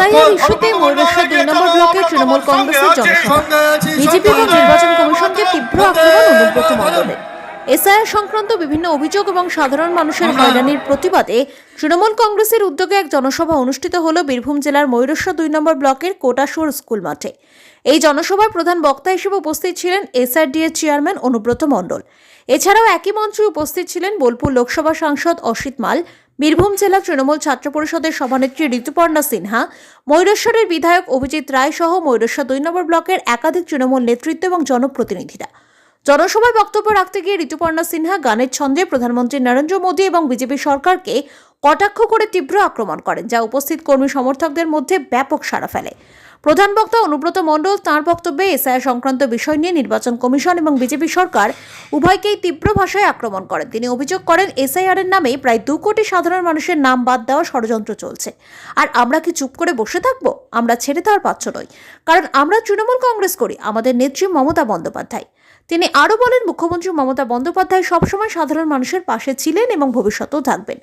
SIR ইস্যুতে ময়ূরেশ্বর দুই নম্বর ব্লকের তৃণমূল কংগ্রেসের জনসভা। বিজেপি নির্বাচন কমিশনকে তীব্র আক্রমণ অনুব্রত মণ্ডলের এসআইআর সংক্রান্ত বিভিন্ন অভিযোগ এবং সাধারণ মানুষের হয়রানির প্রতিবাদে তৃণমূল কংগ্রেসের উদ্যোগে এক জনসভা অনুষ্ঠিত হল বীরভূম জেলার ময়ূরেশ্বর দুই নম্বর ব্লকের কোটাশুর স্কুল মাঠে। এই জনসভায় প্রধান বক্তা হিসেবে উপস্থিত ছিলেন এসআরডি এর চেয়ারম্যান অনুব্রত মণ্ডল। এছাড়াও একই মঞ্চে উপস্থিত ছিলেন বোলপুর লোকসভা সাংসদ অসিত মাল বীরভূম জেলা তৃণমূল ছাত্র পরিষদের সভানেত্রী ঋতুপর্ণা সিনহা, ময়ূরেশ্বরের বিধায়ক অভিজিৎ রায় সহ ময়ূরেশ্বর দুই নম্বর ব্লকের একাধিক তৃণমূল নেতৃত্ব এবং জনপ্রতিনিধিরা। জনসভায় বক্তব্য রাখতে গিয়ে ঋতুপর্ণা সিনহা গানের ছন্দে প্রধানমন্ত্রী নরেন্দ্র মোদী এবং বিজেপি সরকারকে কটাক্ষ করে তীব্র আক্রমণ করেন, যা উপস্থিত কর্মী সমর্থকদের মধ্যে ব্যাপক সাড়া ফেলে। প্রধান বক্তা অনুব্রত মণ্ডল তাঁর বক্তব্যে এসআই সংক্রান্ত বিষয় নিয়ে নির্বাচন কমিশন এবং বিজেপি সরকার উভয়কেই তীব্র ভাষায় আক্রমণ করেন। তিনি অভিযোগ করেন এসআইআর এর নামে প্রায় দু কোটি সাধারণ মানুষের নাম বাদ দেওয়া ষড়যন্ত্র চলছে। আর আমরা কি চুপ করে বসে থাকব? আমরা ছেড়ে দেওয়ার পাচ্ছ নই। কারণ আমরা তৃণমূল কংগ্রেস করি, আমাদের নেত্রী মমতা বন্দ্যোপাধ্যায়। তিনি আরও বলেন, মুখ্যমন্ত্রী মমতা বন্দ্যোপাধ্যায় সবসময় সাধারণ মানুষের পাশে ছিলেন এবং ভবিষ্যতেও থাকবেন।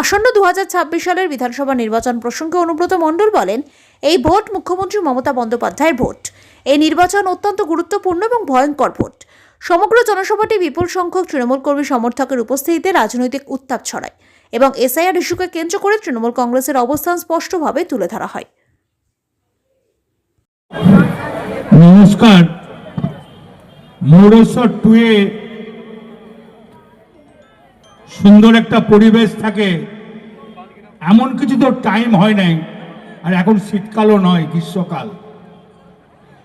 আসন্ন দু হাজার ছাব্বিশ সালের বিধানসভা নির্বাচন প্রসঙ্গে অনুব্রত মণ্ডল বলেন, এই ভোট মুখ্যমন্ত্রী মমতা বন্দ্যোপাধ্যায়ের ভোট। এই নির্বাচন অত্যন্ত গুরুত্বপূর্ণ এবং ভয়ঙ্কর ভোট। সমগ্র জনসভাটি বিপুল সংখ্যক তৃণমূল কর্মী সমর্থকের উপস্থিতিতে রাজনৈতিক উত্তাপ ছড়ায় এবং এসআইআর ইস্যুকে কেন্দ্র করে তৃণমূল কংগ্রেসের অবস্থান স্পষ্টভাবে তুলে ধরা হয়। নমস্কার। টুয়ে সুন্দর একটা পরিবেশ থাকে। এমন কিছু তো টাইম হয় নাই। আর এখন শীতকালও নয়, গ্রীষ্মকাল।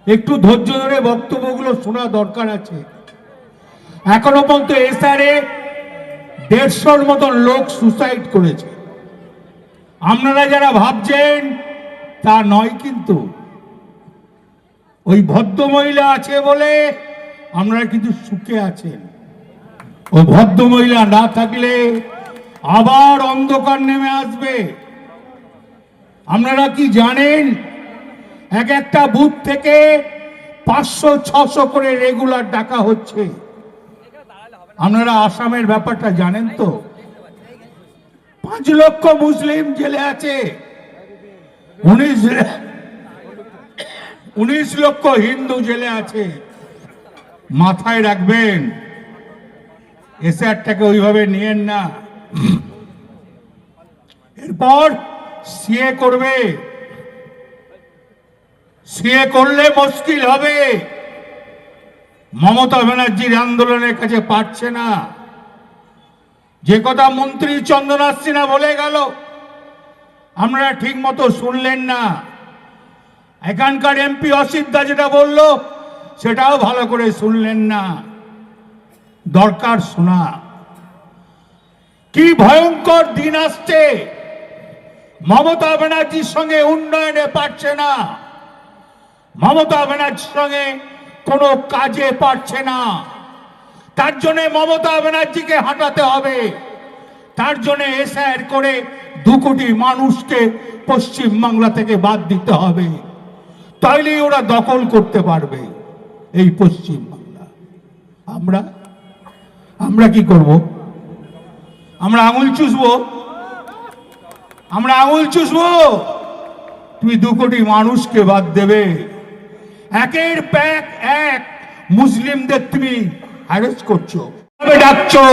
একটু ধৈর্য ধরে বক্তব্যগুলো শোনা দরকার আছে। এখনও পর্যন্ত এসআরে দেড়শোর মতন লোক সুসাইড করেছে। আপনারা যারা ভাবছেন, তা নয় কিন্তু। ওই ভদ্র মহিলা আছে বলে আপনারা কিন্তু সুখে আছেন। ওই ভদ্র মহিলা না থাকলে আবার অন্ধকার নেমে আসবে। আপনারা কি জানেন, এক একটা বুথ থেকে পাঁচশো, ছশো করে রেগুলার ডাকা হচ্ছে। আপনারা আসামের ব্যাপারটা জানেন তো? পাঁচ লক্ষ মুসলিম জেলে আছে। উনিশ উনিশ লক্ষ হিন্দু জেলে আছে। মাথায় রাখবেন এসআরটাকে ওইভাবে নিয়েন না। এরপর সিএ করবে। সিএ করলে মুশকিল হবে। মমতা ব্যানার্জির আন্দোলনের কাছে পারছে না। যে কথা মন্ত্রী চন্দনাথ সিনহা বলে গেল, আমরা ঠিক মতো শুনলেন না। এখানকার এমপি অসিদ্ধা যেটা বলল, সেটাও ভালো করে শুনলেন না। দরকার শোনা। কি ভয়ঙ্কর দিন আসছে। মমতা ব্যানার্জির সঙ্গে উন্নয়নে পারছে না। মমতা ব্যানার্জির সঙ্গে কোনো কাজে পারছে না। তার জন্য মমতা ব্যানার্জিকে হাঁটাতে হবে। তার জন্য এসআইআর করে দু কোটি মানুষকে পশ্চিমবাংলা থেকে বাদ দিতে হবে। তাইলেই ওরা দখল করতে পারবে এই পশ্চিম বাংলা আমরা আমরা কি করব? আমরা আঙুল চুষবো? আমরা আঙুল চুষবো? তুমি দু কোটি মানুষকে বাদ দেবে। একের প্যাক এক মুসলিমদের তুমি অ্যারেস্ট করছ। ডাকছো?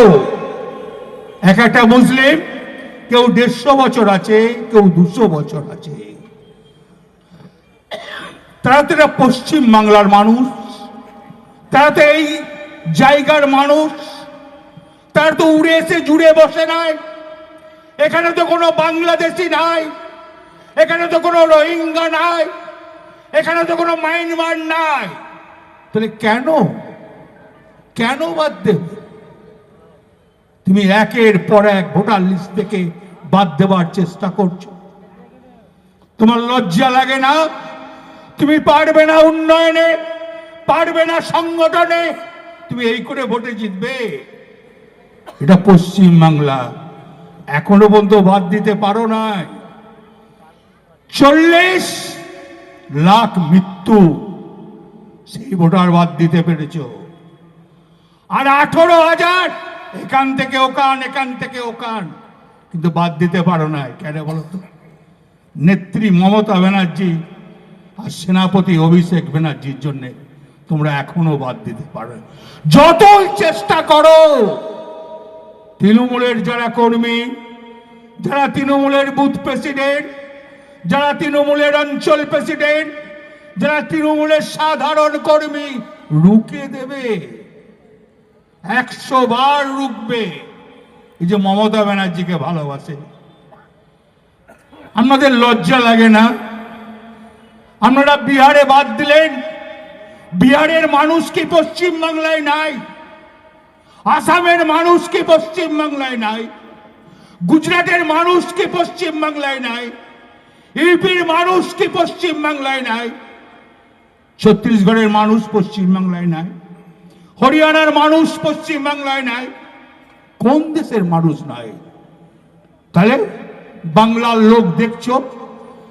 এক একটা মুসলিম, কেউ দেড়শো বছর আছে, কেউ দুশো বছর আছে। তারা তো এটা পশ্চিম বাংলার মানুষ, তারা তো এই জায়গার মানুষ। তারা তো উড়ে এসে জুড়ে বসে নাই। এখানে তো কোনো বাংলাদেশি নাই। এখানে তো কোনো রোহিঙ্গা নাই। এখানে তো কোনো মাইনমার নাই। তাহলে কেন? কেন বাদ দেবে তুমি একের পর এক ভোটার লিস্ট থেকে বাদ দেওয়ার চেষ্টা করছ। তোমার লজ্জা লাগে না? তুমি পারবে না উন্নয়নে, পারবে না সংগঠনে। তুমি এই করে ভোটে জিতবে। এটা পশ্চিম বাংলা। এখনও পর্যন্ত বাদ দিতে পারো নাই। চল্লিশ লাখ মৃত্যু সেই ভোটার বাদ দিতে পেরেছ। আর আঠারো হাজার এখান থেকে ওখান, এখান থেকে ওখান। কিন্তু বাদ দিতে পারো না কেন বলো তো? নেত্রী মমতা ব্যানার্জি আর সেনাপতি অভিষেক ব্যানার্জির জন্য তোমরা এখনও বাদ দিতে পারো যতই চেষ্টা করো তৃণমূলের যারা কর্মী, যারা তৃণমূলের বুথ প্রেসিডেন্ট, যারা তৃণমূলের অঞ্চল প্রেসিডেন্ট, যারা তৃণমূলের সাধারণ কর্মী রুকে দেবে, একশো বার রুকবে এই যে মমতা ব্যানার্জিকে ভালোবাসে। আপনাদের লজ্জা লাগে না? আপনারা বিহারে বাদ দিলেন। বিহারের মানুষ কি পশ্চিমবাংলায় নাই? আসামের মানুষ কি পশ্চিম বাংলায় নাই? গুজরাটের মানুষ কি পশ্চিম বাংলায় নাই? ইউপির মানুষ কি পশ্চিম বাংলায় নাই? ছত্তিশগড়ের মানুষ পশ্চিম বাংলায় নাই? হরিয়ানার মানুষ পশ্চিম বাংলায় নাই? কোন দেশের মানুষ নাই? তাহলে বাংলার লোক দেখছ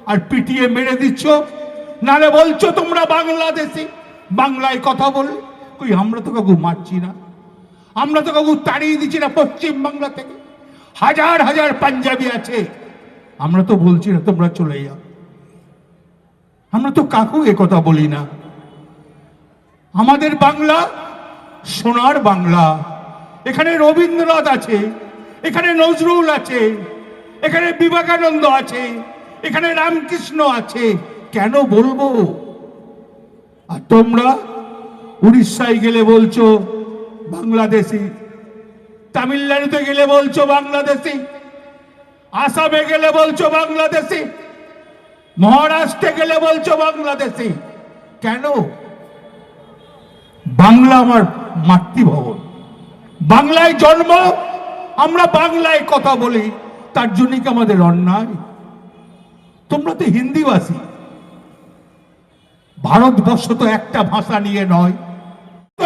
আর পিটিয়ে মেরে দিচ্ছ? নালে বলছো তোমরা বাংলাদেশি। বাংলায় কথা বল। কই, আমরা তো কাকু মারছি না। আমরা তো কাকু তাড়িয়ে দিচ্ছি না, পশ্চিম বাংলা থেকে। হাজার হাজার পাঞ্জাবি আছে। আমরা তো বলছি না, তোমরা চলে যাও। আমরা তো কাকু কথা বলি না। আমাদের বাংলা সোনার বাংলা। এখানে রবীন্দ্রনাথ আছে, এখানে নজরুল আছে, এখানে বিবেকানন্দ আছে, এখানে রামকৃষ্ণ আছে। কেন বলব? আর তোমরা উড়িষ্যায় গেলে বলছো বাংলাদেশি। তামিলনাড়ুতে গেলে বলছো বাংলাদেশি। আসামে গেলে বলছো বাংলাদেশি। মহারাষ্ট্রে গেলে বলছো বাংলাদেশি। কেন? বাংলা আমার মাতৃভবন। বাংলায় জন্ম, আমরা বাংলায় কথা বলি। তার জন্য কি আমাদের অন্যায়? তোমরা তো হিন্দিভাষী ভারতবর্ষ তো একটা ভাষা নিয়ে নয়।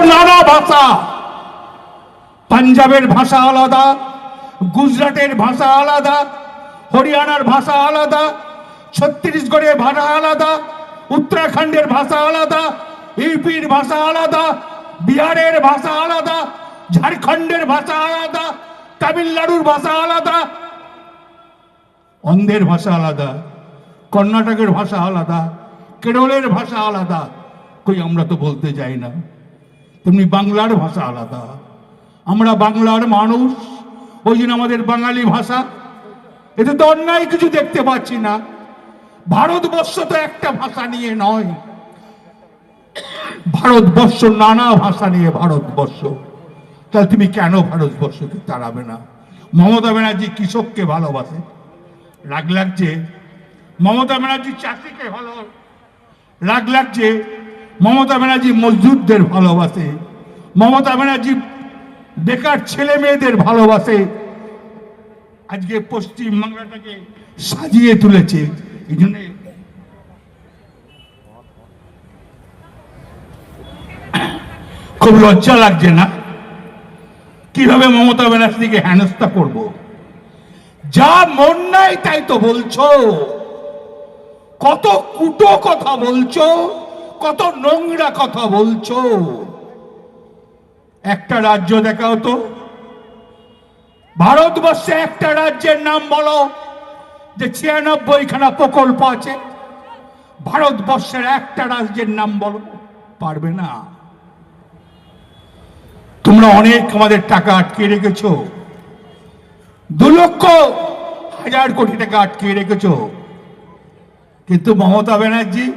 নানা ভাষা। পাঞ্জাবের ভাষা আলাদা গুজরাটের ভাষা আলাদা হরিয়ানার ভাষা আলাদা ছত্তিশগড়ের ভাষা আলাদা উত্তরাখণ্ডের ভাষা আলাদা ইউপির ভাষা আলাদা বিহারের ভাষা আলাদা ঝাড়খণ্ডের ভাষা আলাদা তামিলনাড়ুর ভাষা আলাদা অন্ধের ভাষা আলাদা কর্ণাটকের ভাষা আলাদা কেরলের ভাষা আলাদা কই আমরা তো বলতে যাই না তেমনি বাংলার ভাষা আলাদা আমরা বাংলার মানুষ, ওই জন্য আমাদের বাঙালি ভাষা। এতে তো অন্যায় কিছু দেখতে পাচ্ছি না। ভারতবর্ষ তো একটা ভাষা নিয়ে নয়। ভারতবর্ষ, নানা ভাষা নিয়ে ভারতবর্ষ। তাহলে তুমি কেন ভারতবর্ষকে তাড়াবে না? মমতা ব্যানার্জি কৃষককে ভালোবাসে। রাগ লাগছে। মমতা ব্যানার্জি চাষিকে ভালো। রাগ লাগছে। মমতা ব্যানার্জি মজদুরদের ভালোবাসে। মমতা ব্যানার্জি বেকার ছেলে মেয়েদের ভালোবাসে। আজকে পশ্চিম বাংলাটাকে সাজিয়ে তুলেছে। এই জন্য খুব লজ্জা লাগছে না? কীভাবে মমতা ব্যানার্জিকে হেনস্থা করব? যা মন নাই তাই তো বলছো। কত কুটো কথা বলছো, কত নোংরা কথা বলছো। একটা রাজ্য দেখাও তো। ভারতবর্ষে একটা রাজ্যের নাম বলো, যে ছিয়ানব্বই খানা প্রকল্প আছে। ভারতবর্ষের একটা রাজ্যের নাম বলো, পারবে না। তোমরা অনেক আমাদের টাকা আটকে রেখেছ। দু লক্ষ হাজার কোটি টাকা আটকে রেখেছ। কিন্তু মমতা ব্যানার্জি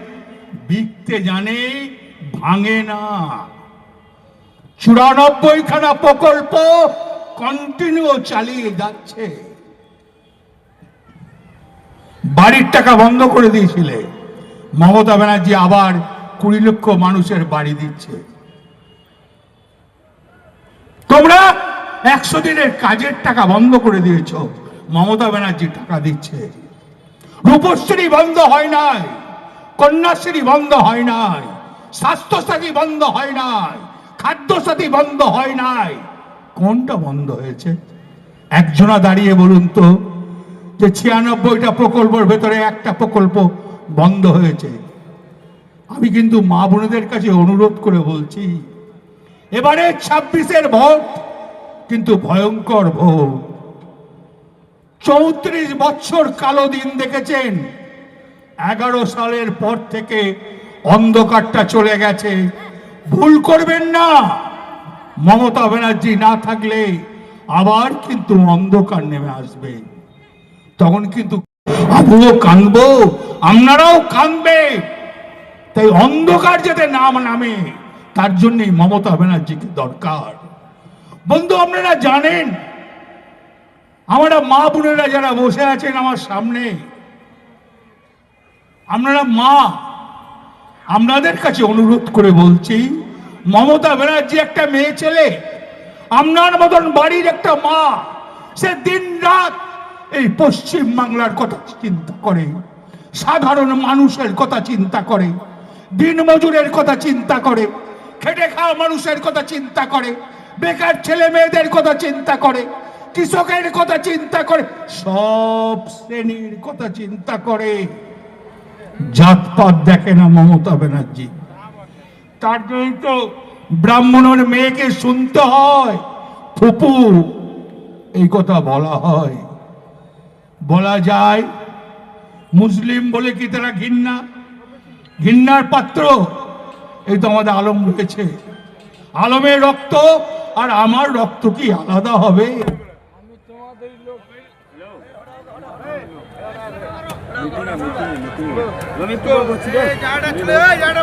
বিকতে জানে ভাঙে না। চুরানব্বই খানা প্রকল্প কন্টিনিউ চালিয়ে যাচ্ছে। বাড়ির টাকা বন্ধ করে দিয়েছিলে। মমতা ব্যানার্জি আবার কুড়ি লক্ষ মানুষের বাড়ি দিচ্ছে। তোমরা একশো দিনের কাজের টাকা বন্ধ করে দিয়েছ। মমতা ব্যানার্জি টাকা দিচ্ছে। রূপশ্রী বন্ধ হয় নাই, কন্যাশ্রী বন্ধ হয় নাই, স্বাস্থ্যসাথী বন্ধ হয় নাই। খাদ্যসাথী বন্ধ হয় নাই। কোনটা বন্ধ হয়েছে? একজনা দাঁড়িয়ে বলুন তো, যে ছিয়ানব্বইটা প্রকল্পের ভেতরে একটা প্রকল্প বন্ধ হয়েছে। আমি কিন্তু মা বোনেদের কাছে অনুরোধ করে বলছি, এবারে ছাব্বিশের ভোট কিন্তু ভয়ঙ্কর ভোট। চৌত্রিশ বছর কালো দিন দেখেছেন, এগারো সালের পর থেকে অন্ধকারটা চলে গেছে। ভুল করবেন না। মমতা ব্যানার্জি না থাকলে আবার কিন্তু অন্ধকার নেমে আসবে। তখন কিন্তু আমিও কাঁদবো, আপনারাও কাঁদবে তাই অন্ধকার যাতে নাম নামে, তার জন্যই মমতা ব্যানার্জিকে দরকার। বন্ধু, আপনারা জানেন, আমরা মা বোনেরা যারা বসে আছেন আমার সামনে, আপনারা মা আপনাদের কাছে অনুরোধ করে বলছি, মমতা ব্যানার্জি একটা মেয়ে ছেলে, আপনার মতন বাড়ির একটা মা, সে দিন রাত এই পশ্চিম বাংলার কথা চিন্তা করে, সাধারণ মানুষের কথা চিন্তা করে দিন মজুরের কথা চিন্তা করে, খেটে খাওয়া মানুষের কথা চিন্তা করে, বেকার ছেলে মেয়েদের কথা চিন্তা করে, কৃষকের কথা চিন্তা করে, সব শ্রেণির কথা চিন্তা করে। জাতপাত দেখে না মমতা ব্যানার্জি। তার জন্যই তো ব্রাহ্মণের মেয়েকে শুনতে হয়। ফুপু, এই কথা বলা হয়। বলা যায়, মুসলিম বলে কি তারা ঘৃণা? ঘৃণার পাত্র? এই তো আমাদের আলম রয়েছে। আলমের রক্ত আর আমার রক্ত কি আলাদা হবে? চলে যায় জায়গাটা